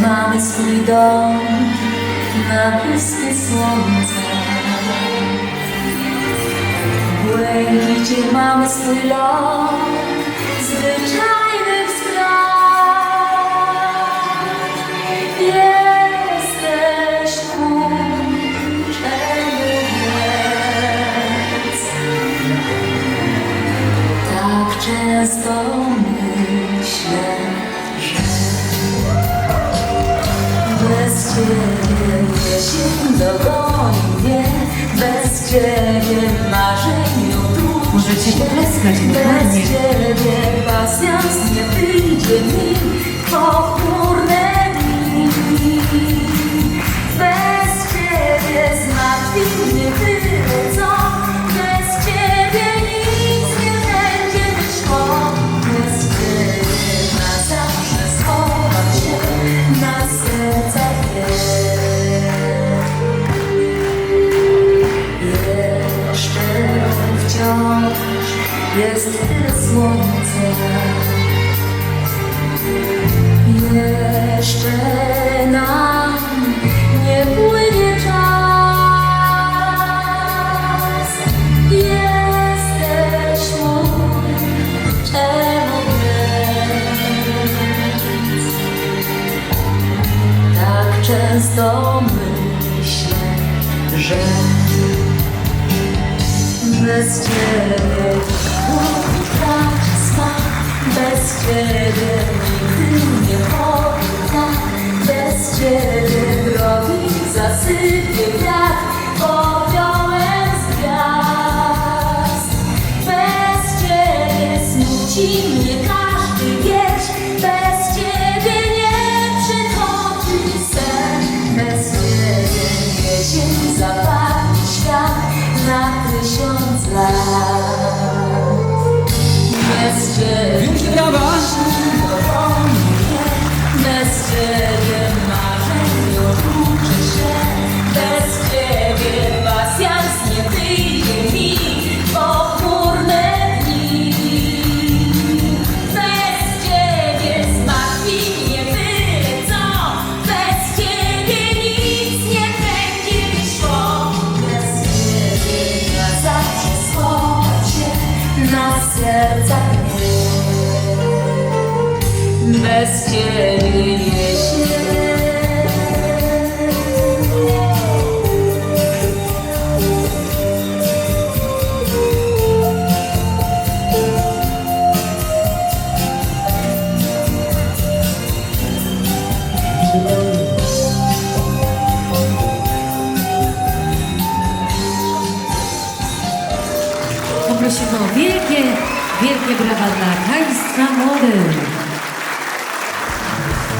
mamy swój dom na wyspie słońca. W błękicie mamy swój lot zwyczajnych spraw. Jesteś czemu więc tak często myślę, dogoni mnie, bez Ciebie dróg Możecie Bez. Ciebie pasjans nie wyjdzie mi pochmurne dni. Bez Ciebie zmartwił mnie tyle jest tyle. Jeszcze nam nie płynie czas. Jesteś mój, więc tak często myślę, że bez Ciebie bez Ciebie nigdy nie powita, bez Ciebie drogi zasypie wiatr popiołem z gwiazd. Bez Ciebie smuci mnie każdy Bez Ciebie. Poprosimy o wielkie, wielkie brawa dla państwa młodych.